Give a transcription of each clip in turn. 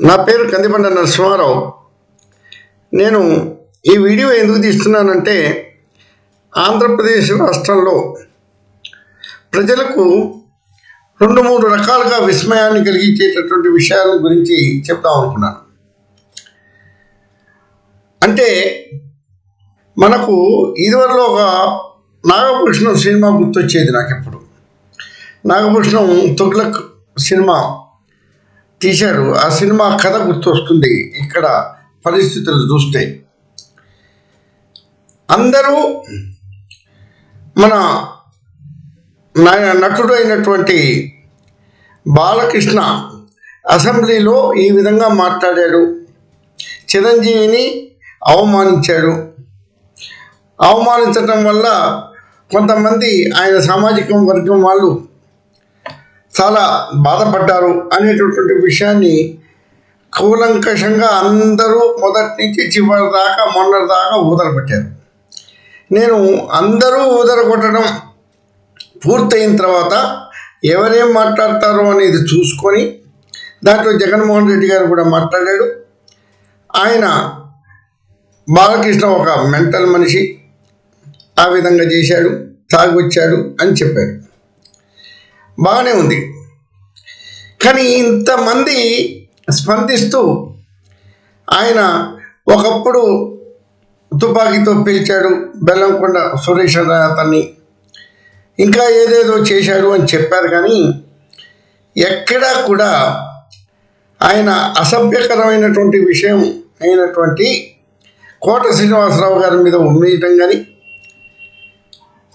నా పేరు కందిపండ నరసింహారావు. నేను ఈ వీడియో ఎందుకు తీస్తున్నానంటే ఆంధ్రప్రదేశ్ రాష్ట్రంలో ప్రజలకు రెండు మూడు రకాలుగా విస్మయాన్ని కలిగించేటటువంటి విషయాల గురించి చెప్దాం అనుకున్నాను. అంటే మనకు ఇదివరలో ఒక నాగభూషణం సినిమా గుర్తొచ్చేది నాకు ఎప్పుడు నాగభూషణం తుగ్లక్ సినిమా తీశారు. ఆ సినిమా కథ గుర్తొస్తుంది. ఇక్కడ పరిస్థితులు చూస్తే. అందరూ మన నటుడు అయినటువంటి బాలకృష్ణ అసెంబ్లీలో ఈ విధంగా మాట్లాడాడు. చిరంజీవిని అవమానించాడు. అవమానించటం వల్ల కొంతమంది ఆయన సామాజిక వర్గం వాళ్ళు చాలా బాధపడ్డారు అనేటటువంటి విషయాన్ని కూలంకషంగా అందరూ మొదటి నుంచి చివరి దాకా మొన్నటి దాకా ఊదరపెట్టారు నేను అందరూ ఊదరగొట్టడం పూర్తయిన తర్వాత ఎవరేం మాట్లాడతారో అనేది చూసుకొని దాంట్లో జగన్మోహన్ రెడ్డి గారు కూడా మాట్లాడాడు. ఆయన బాలకృష్ణ ఒక మెంటల్ మనిషి ఆ విధంగా చేశాడు తాగొచ్చాడు అని చెప్పాడు. బాగానే ఉంది. కానీ ఇంతమంది స్పందిస్తూ ఆయన ఒకప్పుడు తుపాకీతో పిలిచాడు బెల్లంకొండ సురేష్ అతన్ని ఇంకా ఏదేదో చేశాడు అని చెప్పారు కానీ ఎక్కడా కూడా ఆయన అసభ్యకరమైనటువంటి విషయం అయినటువంటి కోట శ్రీనివాసరావు గారి మీద ఉమ్మేయటం కానీ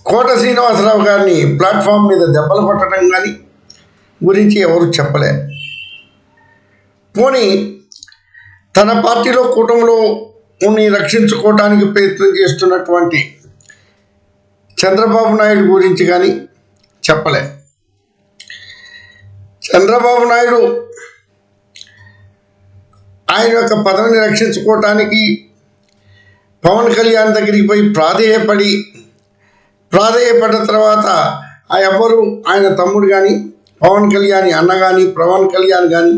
కోట శ్రీనివాసరావు గారిని ప్లాట్ఫామ్ మీద దెబ్బలు కొట్టడం కానీ గురించి ఎవరు చెప్పలే. పోనీ తన పార్టీలో కూటమిలో ఉన్ని రక్షించుకోవడానికి ప్రయత్నం చేస్తున్నటువంటి చంద్రబాబు నాయుడు గురించి కానీ చెప్పలే. చంద్రబాబు నాయుడు ఆయన యొక్క పదవిని రక్షించుకోవటానికి పవన్ కళ్యాణ్ దగ్గరికి పోయి ప్రాధేయపడి ప్రాధేయపడ్డ తర్వాత ఆ ఎవరు ఆయన తమ్ముడు కానీ పవన్ కళ్యాణ్ అన్న కానీ పవన్ కళ్యాణ్ కానీ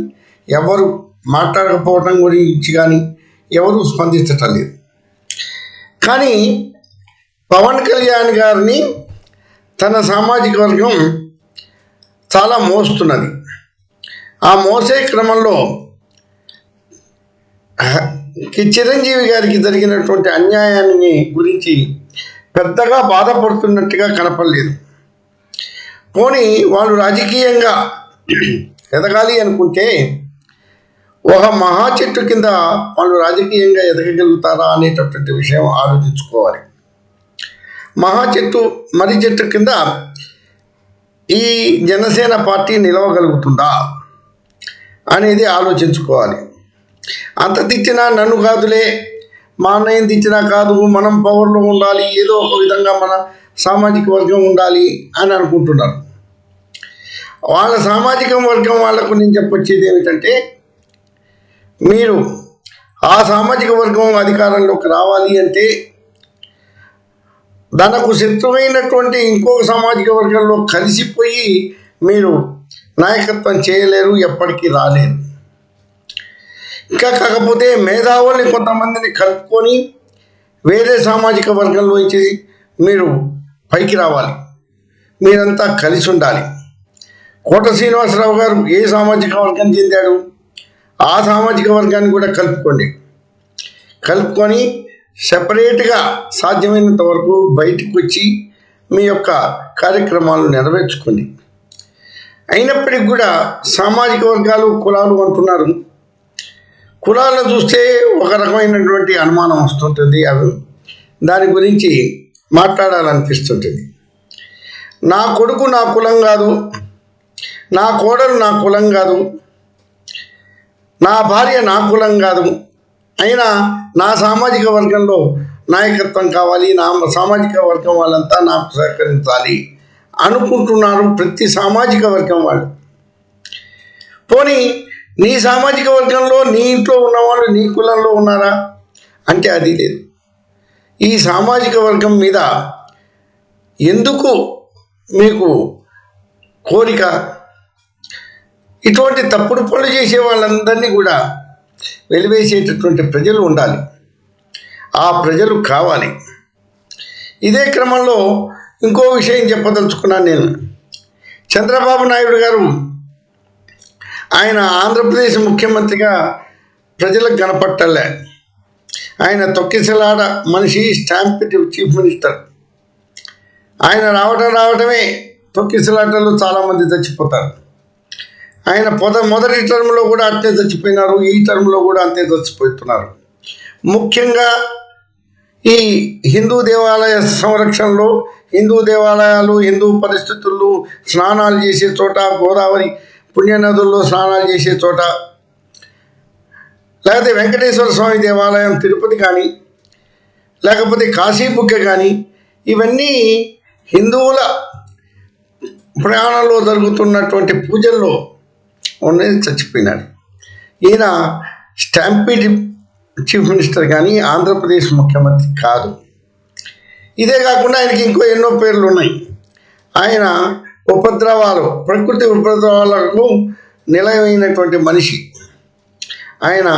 ఎవరు మాట్లాడకపోవడం గురించి కానీ ఎవరు స్పందించటం లేదు. కానీ పవన్ కళ్యాణ్ గారిని తన సామాజిక వర్గం చాలా మోస్తున్నది. ఆ మోసే క్రమంలో చిరంజీవి గారికి జరిగినటువంటి అన్యాయాన్ని గురించి పెద్దగా బాధపడుతున్నట్టుగా కనపడలేదు. పోనీ వాళ్ళు రాజకీయంగా ఎదగాలి అనుకుంటే ఒక మహా చెట్టు కింద వాళ్ళు రాజకీయంగా ఎదగగలుగుతారా అనేటటువంటి విషయం ఆలోచించుకోవాలి. మహా చెట్టు మరి చెట్టు కింద ఈ జనసేన పార్టీ నిలవగలుగుతుందా అనేది ఆలోచించుకోవాలి. అంత తిట్టినా నన్ను కాదులే మా అన్నయ్యని తెచ్చినా కాదు మనం పవర్లో ఉండాలి ఏదో ఒక విధంగా మన సామాజిక వర్గం ఉండాలి అని అనుకుంటున్నారు. వాళ్ళ సామాజిక వర్గం వాళ్ళకు నేను చెప్పొచ్చేది ఏమిటంటే మీరు ఆ సామాజిక వర్గం అధికారంలోకి రావాలి అంటే తనకు శత్రువైనటువంటి ఇంకొక సామాజిక వర్గంలో కలిసిపోయి మీరు నాయకత్వం చేయలేరు ఎప్పటికీ రాలేరు. ఇంకా కాకపోతే మేధావుల్ని కొంతమందిని కలుపుకొని వేరే సామాజిక వర్గంలోంచి మీరు పైకి రావాలి. మీరంతా కలిసి ఉండాలి. కోట శ్రీనివాసరావు గారు ఏ సామాజిక వర్గం చెందాడు? ఆ సామాజిక వర్గాన్ని కూడా కలుపుకోండి. కలుపుకొని సెపరేట్గా సాధ్యమైనంత వరకు బయటకు వచ్చి మీ యొక్క కార్యక్రమాలు నెరవేర్చుకోండి. అయినప్పటికీ కూడా సామాజిక వర్గాలు కులాలు అంటున్నారు. కులాలను చూస్తే ఒక రకమైనటువంటి అనుమానం వస్తుంటుంది. అవి దాని గురించి మాట్లాడాలనిపిస్తుంటుంది. నా కొడుకు నా కులం కాదు. నా కోడలు నా కులం కాదు. నా భార్య నా కులం కాదు. అయినా నా సామాజిక వర్గంలో నాయకత్వం కావాలి నా సామాజిక వర్గం వాళ్ళంతా నాకు సహకరించాలి అనుకుంటున్నారు ప్రతి సామాజిక వర్గం వాళ్ళు. పోనీ నీ సామాజిక వర్గంలో నీ ఇంట్లో ఉన్నవాళ్ళు నీ కులంలో ఉన్నారా? అంటే అది లేదు. ఈ సామాజిక వర్గం మీద ఎందుకు మీకు కోరిక? ఇటువంటి తప్పుడు పనులు చేసే వాళ్ళందరినీ కూడా వెలివేసేటటువంటి ప్రజలు ఉండాలి. ఆ ప్రజలు కావాలి. ఇదే క్రమంలో ఇంకో విషయం చెప్పదలుచుకున్నాను నేను. చంద్రబాబు నాయుడు గారు ఆయన ఆంధ్రప్రదేశ్ ముఖ్యమంత్రిగా ప్రజలకు కనపట్టలే. ఆయన తొక్కిసలాడ మనిషి స్టాంప్ చీఫ్ మినిస్టర్. ఆయన రావటం రావటమే తొక్కిసలాటలో చాలామంది చచ్చిపోతారు. ఆయన పొద మొదటి టర్మ్లో కూడా అంతే చచ్చిపోయినారు ఈ టర్మ్లో కూడా అంతే చచ్చిపోతున్నారు. ముఖ్యంగా ఈ హిందూ దేవాలయ సంరక్షణలో హిందూ దేవాలయాలు హిందూ పరిస్థితుల్లో స్నానాలు చేసే చోట గోదావరి పుణ్యనదుల్లో స్నానాలు చేసే చోట లేకపోతే వెంకటేశ్వర స్వామి దేవాలయం తిరుపతి కానీ లేకపోతే కాశీబుగ్గ కానీ ఇవన్నీ హిందువుల ప్రయాణంలో జరుగుతున్నటువంటి పూజల్లో ఉన్నది చచ్చిపోయినాడు. ఈయన స్టాంపీడ్ చీఫ్ మినిస్టర్ కానీ ఆంధ్రప్రదేశ్ ముఖ్యమంత్రి కాదు. ఇదే కాకుండా ఆయనకి ఇంకో ఎన్నో పేర్లు ఉన్నాయి. ఆయన ఉపద్రవాలు ప్రకృతి ఉపద్రవాలకు నిలయమైనటువంటి మనిషి. ఆయన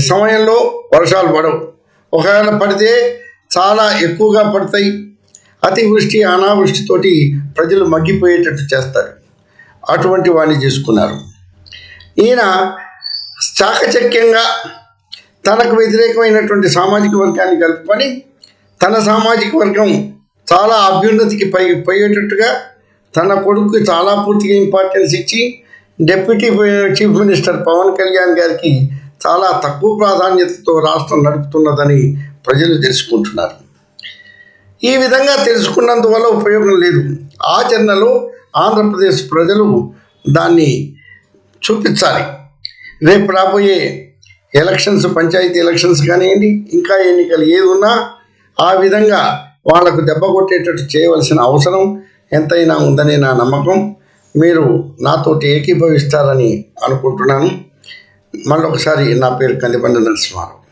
సమయంలో వర్షాలు పడవు. ఒకవేళ పడితే చాలా ఎక్కువగా పడతాయి. అతివృష్టి అనావృష్టితోటి ప్రజలు మగ్గిపోయేటట్టు చేస్తారు. అటువంటి వాడిని చేసుకున్నారు. ఈయన చాకచక్యంగా తనకు వ్యతిరేకమైనటువంటి సామాజిక వర్గాన్ని కలుపుకొని తన సామాజిక వర్గం చాలా అభ్యున్నతికి పై పోయేటట్టుగా తన కొడుకు చాలా పూర్తిగా ఇంపార్టెన్స్ ఇచ్చి deputy chief minister Pawan Kalyan గారికి చాలా తక్కువ ప్రాధాన్యతతో రాష్ట్రం నడుపుతున్నదని ప్రజలు తెలుసుకుంటున్నారు. ఈ విధంగా తెలుసుకున్నందువల్ల ఉపయోగం లేదు. ఆచరణలో ఆంధ్రప్రదేశ్ ప్రజలు దాన్ని చూపించాలి. రేపు రాబోయే ఎలక్షన్స్ పంచాయతీ ఎలక్షన్స్ కానివ్వండి ఇంకా ఎన్నికలు ఏది ఉన్నా ఆ విధంగా వాళ్ళకు దెబ్బ కొట్టేటట్టు చేయవలసిన అవసరం ఎంతైనా ఉందని నా నమ్మకం. మీరు నాతోటి ఏకీభవిస్తారని అనుకుంటున్నాను. మళ్ళొకసారి నా పేరు కందిపండి నరసింహారావు.